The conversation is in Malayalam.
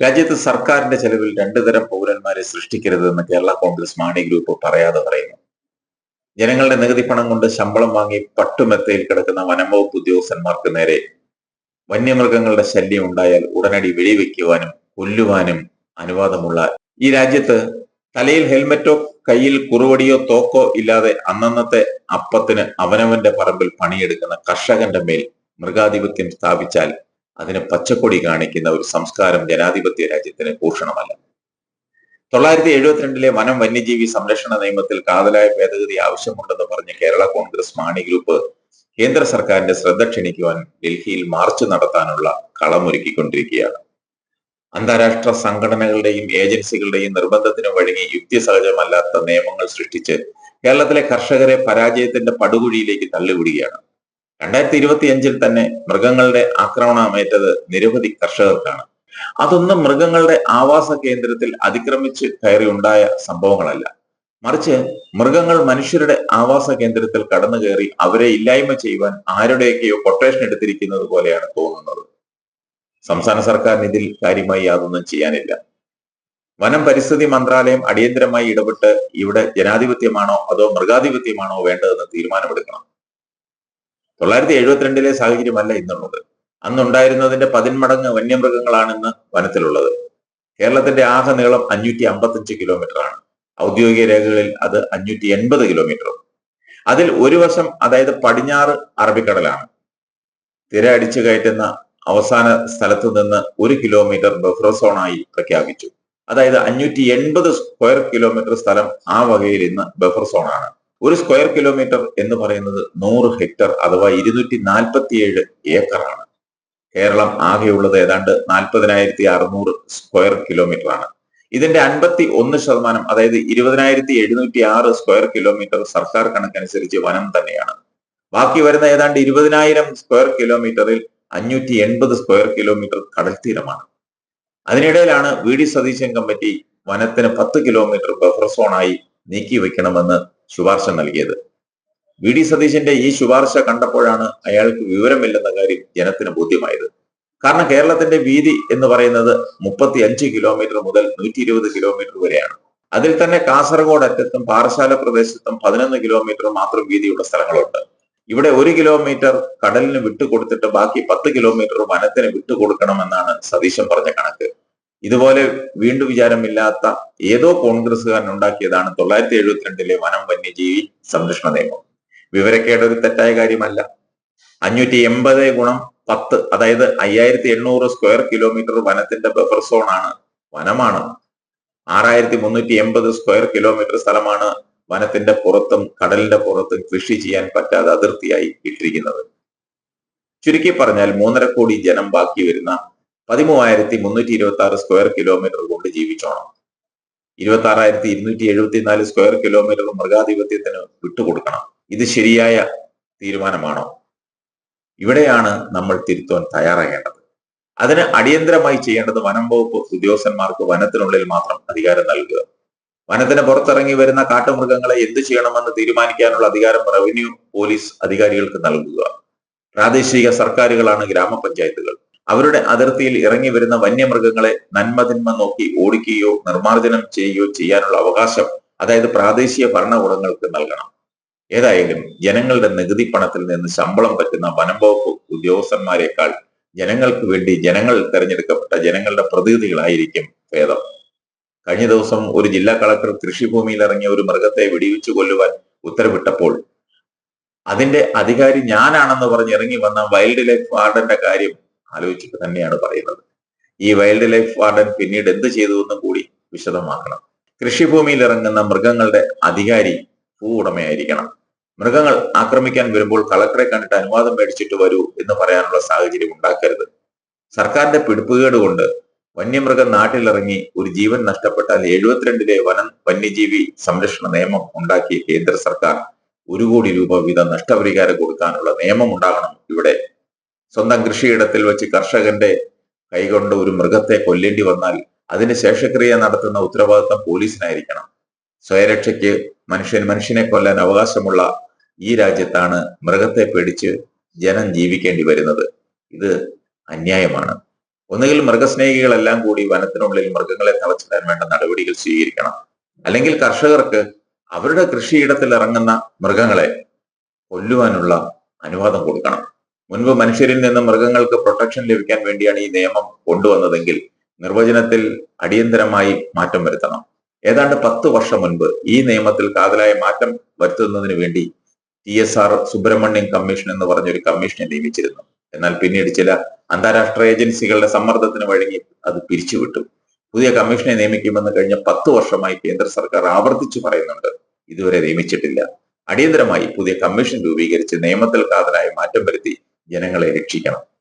രാജ്യത്ത് സർക്കാരിന്റെ ചെലവിൽ രണ്ടു തരം പൗരന്മാരെ സൃഷ്ടിക്കരുതെന്ന് കേരള കോൺഗ്രസ് മാണി ഗ്രൂപ്പ് പറയാതെ പറയുന്നു. ജനങ്ങളുടെ നികുതി പണം കൊണ്ട് ശമ്പളം വാങ്ങി പട്ടുമെത്തയിൽ കിടക്കുന്ന വനംവകുപ്പ് ഉദ്യോഗസ്ഥന്മാർക്ക് നേരെ വന്യമൃഗങ്ങളുടെ ശല്യം ഉണ്ടായാൽ ഉടനടി വെടിവെക്കുവാനും കൊല്ലുവാനും അനുവാദമുള്ള ഈ രാജ്യത്ത് തലയിൽ ഹെൽമറ്റോ കയ്യിൽ കുറുവടിയോ തോക്കോ ഇല്ലാതെ അന്നന്നത്തെ അപ്പത്തിന് അവനവന്റെ പറമ്പിൽ പണിയെടുക്കുന്ന കർഷകന്റെ മേൽ മൃഗാധിപത്യം സ്ഥാപിച്ചാൽ അതിന് പച്ചക്കൊടി കാണിക്കുന്ന ഒരു സംസ്കാരം ജനാധിപത്യ രാജ്യത്തിന് ഭൂഷണമല്ല. തൊള്ളായിരത്തി എഴുപത്തിരണ്ടിലെ വനം വന്യജീവി സംരക്ഷണ നിയമത്തിൽ കാതലായ ഭേദഗതി ആവശ്യമുണ്ടെന്ന് പറഞ്ഞ് കേരള കോൺഗ്രസ് മാണി ഗ്രൂപ്പ് കേന്ദ്ര സർക്കാരിന്റെ ശ്രദ്ധ ക്ഷണിക്കുവാൻ ഡൽഹിയിൽ മാർച്ച് നടത്താനുള്ള കളമൊരുക്കിക്കൊണ്ടിരിക്കുകയാണ്. അന്താരാഷ്ട്ര സംഘടനകളുടെയും ഏജൻസികളുടെയും നിർബന്ധത്തിന് വഴങ്ങി യുക്തിസഹജമല്ലാത്ത നിയമങ്ങൾ സൃഷ്ടിച്ച് കേരളത്തിലെ കർഷകരെ പരാജയത്തിന്റെ പടുകുഴിയിലേക്ക് തള്ളിവിടുകയാണ്. രണ്ടായിരത്തി ഇരുപത്തി അഞ്ചിൽ തന്നെ മൃഗങ്ങളുടെ ആക്രമണമേറ്റത് നിരവധി കർഷകർക്കാണ്. അതൊന്നും മൃഗങ്ങളുടെ ആവാസ കേന്ദ്രത്തിൽ അതിക്രമിച്ച് കയറി ഉണ്ടായ സംഭവങ്ങളല്ല. മറിച്ച് മൃഗങ്ങൾ മനുഷ്യരുടെ ആവാസ കേന്ദ്രത്തിൽ കടന്നു കയറി അവരെ ഇല്ലായ്മ ചെയ്യുവാൻ ആരുടെയൊക്കെയോ കൊട്ടേഷൻ എടുത്തിരിക്കുന്നത് പോലെയാണ് തോന്നുന്നത്. സംസ്ഥാന സർക്കാരിന് ഇതിൽ കാര്യമായി യാതൊന്നും ചെയ്യാനില്ല. വനം പരിസ്ഥിതി മന്ത്രാലയം അടിയന്തരമായി ഇടപെട്ട് ഇവിടെ ജനാധിപത്യമാണോ അതോ മൃഗാധിപത്യമാണോ വേണ്ടതെന്ന് തീരുമാനമെടുക്കണം. തൊള്ളായിരത്തി എഴുപത്തിരണ്ടിലെ സാഹചര്യമല്ല ഇന്നുള്ളത്. അന്നുണ്ടായിരുന്നതിന്റെ പതിന്മടങ്ങ് വന്യമൃഗങ്ങളാണ് ഇന്ന് വനത്തിലുള്ളത്. കേരളത്തിന്റെ ആകെ നീളം അഞ്ഞൂറ്റി അമ്പത്തഞ്ച് കിലോമീറ്റർ ആണ് ഔദ്യോഗിക രേഖകളിൽ അത് അഞ്ഞൂറ്റി എൺപത് കിലോമീറ്ററും. അതിൽ ഒരു വശം അതായത് പടിഞ്ഞാറ് അറബിക്കടലാണ്. തിര അടിച്ചു കയറ്റുന്ന അവസാന സ്ഥലത്തു നിന്ന് ഒരു കിലോമീറ്റർ ബഫർ സോണായി പ്രഖ്യാപിച്ചു. അതായത് അഞ്ഞൂറ്റി എൺപത് സ്ക്വയർ കിലോമീറ്റർ സ്ഥലം ആ വകയിൽ ഇന്ന് ബഫർ സോണാണ്. ഒരു സ്ക്വയർ കിലോമീറ്റർ എന്ന് പറയുന്നത് നൂറ് ഹെക്ടർ അഥവാ ഇരുന്നൂറ്റി നാൽപ്പത്തിയേഴ് ഏക്കറാണ് കേരളം ആകെയുള്ളത് ഏതാണ്ട് നാൽപ്പതിനായിരത്തി അറുന്നൂറ് സ്ക്വയർ കിലോമീറ്റർ ആണ്. ഇതിന്റെ അൻപത്തി ഒന്ന് ശതമാനം അതായത് ഇരുപതിനായിരത്തി എഴുന്നൂറ്റി ആറ് സ്ക്വയർ കിലോമീറ്റർ സർക്കാർ കണക്കനുസരിച്ച് വനം തന്നെയാണ്. ബാക്കി വരുന്ന ഏതാണ്ട് ഇരുപതിനായിരം സ്ക്വയർ കിലോമീറ്ററിൽ അഞ്ഞൂറ്റി എൺപത് സ്ക്വയർ കിലോമീറ്റർ കടൽ തീരമാണ് അതിനിടയിലാണ് വി ഡി സതീശൻ കമ്മിറ്റി വനത്തിന് പത്ത് കിലോമീറ്റർ ബഫർ സോണായി നീക്കി വെക്കണമെന്ന് ശുപാർശ നൽകിയത്. വി. ഡി. സതീശന്റെ ഈ ശുപാർശ കണ്ടപ്പോഴാണ് അയാൾക്ക് വിവരമില്ലെന്ന കാര്യം ജനത്തിന് ബോധ്യമായത്. കാരണം കേരളത്തിന്റെ വീതി എന്ന് പറയുന്നത് മുപ്പത്തി അഞ്ച് കിലോമീറ്റർ മുതൽ നൂറ്റി ഇരുപത് കിലോമീറ്റർ വരെയാണ്. അതിൽ തന്നെ കാസർഗോഡ് അറ്റത്തും പാറശാല പ്രദേശത്തും പതിനൊന്ന് കിലോമീറ്റർ മാത്രം വീതിയുള്ള സ്ഥലങ്ങളുണ്ട്. ഇവിടെ ഒരു കിലോമീറ്റർ കടലിന് വിട്ടുകൊടുത്തിട്ട് ബാക്കി പത്ത് കിലോമീറ്റർ വനത്തിന് വിട്ടുകൊടുക്കണമെന്നാണ് സതീശൻ പറഞ്ഞ കണക്ക്. ഇതുപോലെ വീണ്ടും വിചാരമില്ലാത്ത ഏതോ കോൺഗ്രസ്സുകാരൻ ഉണ്ടാക്കിയതാണ് തൊള്ളായിരത്തി എഴുപത്തിരണ്ടിലെ വനം വന്യജീവി സംരക്ഷണ നിയമം. വിവരക്കേട് ഒരു തെറ്റായ കാര്യമല്ല. അഞ്ഞൂറ്റി എൺപത് ഗുണം പത്ത് അതായത് അയ്യായിരത്തി എണ്ണൂറ് സ്ക്വയർ കിലോമീറ്റർ വനത്തിന്റെ ബഫർ സോൺ ആണ് വനമാണ്. ആറായിരത്തി മുന്നൂറ്റി എൺപത് സ്ക്വയർ കിലോമീറ്റർ സ്ഥലമാണ് വനത്തിന്റെ പുറത്തും കടലിന്റെ പുറത്തും കൃഷി ചെയ്യാൻ പറ്റാതെ അതിർത്തിയായി ഇട്ടിരിക്കുന്നത്. ചുരുക്കി പറഞ്ഞാൽ മൂന്നര കോടി ജനം ബാക്കി വരുന്ന പതിമൂവായിരത്തി മുന്നൂറ്റി ഇരുപത്തി ആറ് സ്ക്വയർ കിലോമീറ്റർ കൊണ്ട് ജീവിച്ചോണം. ഇരുപത്തി ആറായിരത്തി ഇരുന്നൂറ്റി എഴുപത്തിനാല് സ്ക്വയർ കിലോമീറ്റർ മൃഗാധിപത്യത്തിന് വിട്ടുകൊടുക്കണം. ഇത് ശരിയായ തീരുമാനമാണോ? ഇവിടെയാണ് നമ്മൾ തിരുത്തുവാൻ തയ്യാറാകേണ്ടത്. അതിന് അടിയന്തരമായി ചെയ്യേണ്ടത് വനം വകുപ്പ് ഉദ്യോഗസ്ഥന്മാർക്ക് വനത്തിനുള്ളിൽ മാത്രം അധികാരം നൽകുക. വനത്തിന് പുറത്തിറങ്ങി വരുന്ന കാട്ടുമൃഗങ്ങളെ എന്ത് ചെയ്യണമെന്ന് തീരുമാനിക്കാനുള്ള അധികാരം റവന്യൂ പോലീസ് അധികാരികൾക്ക് നൽകുക. പ്രാദേശിക സർക്കാരുകളാണ് ഗ്രാമപഞ്ചായത്തുകൾ. അവരുടെ അതിർത്തിയിൽ ഇറങ്ങി വരുന്ന വന്യമൃഗങ്ങളെ നന്മതിന്മ നോക്കി ഓടിക്കുകയോ നിർമ്മാർജനം ചെയ്യുകയോ ചെയ്യാനുള്ള അവകാശം അതായത് പ്രാദേശിക ഭരണകൂടങ്ങൾക്ക് നൽകണം. ഏതായാലും ജനങ്ങളുടെ നികുതി പണത്തിൽ നിന്ന് ശമ്പളം പറ്റുന്ന വനം വകുപ്പ് ഉദ്യോഗസ്ഥന്മാരെക്കാൾ ജനങ്ങൾക്ക് വേണ്ടി ജനങ്ങൾ തെരഞ്ഞെടുക്കപ്പെട്ട ജനങ്ങളുടെ പ്രതിനിധികളായിരിക്കും ഭേദം. കഴിഞ്ഞ ദിവസം ഒരു ജില്ലാ കളക്ടർ കൃഷിഭൂമിയിൽ ഇറങ്ങിയ ഒരു മൃഗത്തെ വെടിവെച്ചു കൊല്ലുവാൻ ഉത്തരവിട്ടപ്പോൾ അതിന്റെ അധികാരി ഞാനാണെന്ന് പറഞ്ഞ് ഇറങ്ങി വന്ന വൈൽഡ് ലൈഫ് വാർഡന്റെ കാര്യം ആലോചിച്ചിട്ട് തന്നെയാണ് പറയുന്നത്. ഈ വൈൽഡ് ലൈഫ് വാർഡൻ പിന്നീട് എന്ത് ചെയ്തു എന്നും കൂടി വിശദമാക്കണം. കൃഷിഭൂമിയിൽ ഇറങ്ങുന്ന മൃഗങ്ങളുടെ അധികാരി ഭൂ ഉടമയായിരിക്കണം. മൃഗങ്ങൾ ആക്രമിക്കാൻ വരുമ്പോൾ കളക്ടറെ കണ്ടിട്ട് അനുവാദം മേടിച്ചിട്ട് വരൂ എന്ന് പറയാനുള്ള സാഹചര്യം ഉണ്ടാക്കരുത്. സർക്കാരിന്റെ പിടിപ്പുകേട് കൊണ്ട് വന്യമൃഗം നാട്ടിലിറങ്ങി ഒരു ജീവൻ നഷ്ടപ്പെട്ടാൽ എഴുപത്തിരണ്ടിലെ വനം വന്യജീവി സംരക്ഷണ നിയമം ഉണ്ടാക്കിയ കേന്ദ്ര സർക്കാർ ഒരു കോടി രൂപ വീതം നഷ്ടപരിഹാരം കൊടുക്കാനുള്ള നിയമം ഉണ്ടാകണം ഇവിടെ. സ്വന്തം കൃഷിയിടത്തിൽ വെച്ച് കർഷകന്റെ കൈകൊണ്ട് ഒരു മൃഗത്തെ കൊല്ലേണ്ടി വന്നാൽ അതിന് ശേഷക്രിയ നടത്തുന്ന ഉത്തരവാദിത്തം പോലീസിനായിരിക്കണം. സ്വയരക്ഷയ്ക്ക് മനുഷ്യൻ മനുഷ്യനെ കൊല്ലാൻ അവകാശമുള്ള ഈ രാജ്യത്താണ് മൃഗത്തെ പേടിച്ച് ജനം ജീവിക്കേണ്ടി വരുന്നത്. ഇത് അന്യായമാണ്. ഒന്നുകിൽ മൃഗസ്നേഹികളെല്ലാം കൂടി വനത്തിനുള്ളിൽ മൃഗങ്ങളെ തളച്ചിടാൻ വേണ്ട നടപടികൾ സ്വീകരിക്കണം. അല്ലെങ്കിൽ കർഷകർക്ക് അവരുടെ കൃഷിയിടത്തിൽ ഇറങ്ങുന്ന മൃഗങ്ങളെ കൊല്ലുവാനുള്ള അനുവാദം കൊടുക്കണം. മുൻപ് മനുഷ്യരിൽ നിന്ന് മൃഗങ്ങൾക്ക് പ്രൊട്ടക്ഷൻ ലഭിക്കാൻ വേണ്ടിയാണ് ഈ നിയമം കൊണ്ടുവന്നതെങ്കിൽ നിർവചനത്തിൽ അടിയന്തരമായി മാറ്റം വരുത്തണം. ഏതാണ്ട് പത്ത് വർഷം മുൻപ് ഈ നിയമത്തിൽ കാതലായ മാറ്റം വരുത്തുന്നതിന് വേണ്ടി T S R Subramaniam commission എന്ന് പറഞ്ഞൊരു കമ്മീഷനെ നിയമിച്ചിരുന്നു. എന്നാൽ പിന്നീട് ചില അന്താരാഷ്ട്ര ഏജൻസികളുടെ സമ്മർദ്ദത്തിന് വഴങ്ങി അത് പിരിച്ചുവിട്ടു. പുതിയ കമ്മീഷനെ നിയമിക്കുമെന്ന് കഴിഞ്ഞ പത്ത് വർഷമായി കേന്ദ്ര സർക്കാർ ആവർത്തിച്ചു പറയുന്നുണ്ട്. ഇതുവരെ നിയമിച്ചിട്ടില്ല. അടിയന്തരമായി പുതിയ കമ്മീഷൻ രൂപീകരിച്ച് നിയമത്തിൽ കാതലായ മാറ്റം വരുത്തി ജനങ്ങളെ രക്ഷിക്കണം.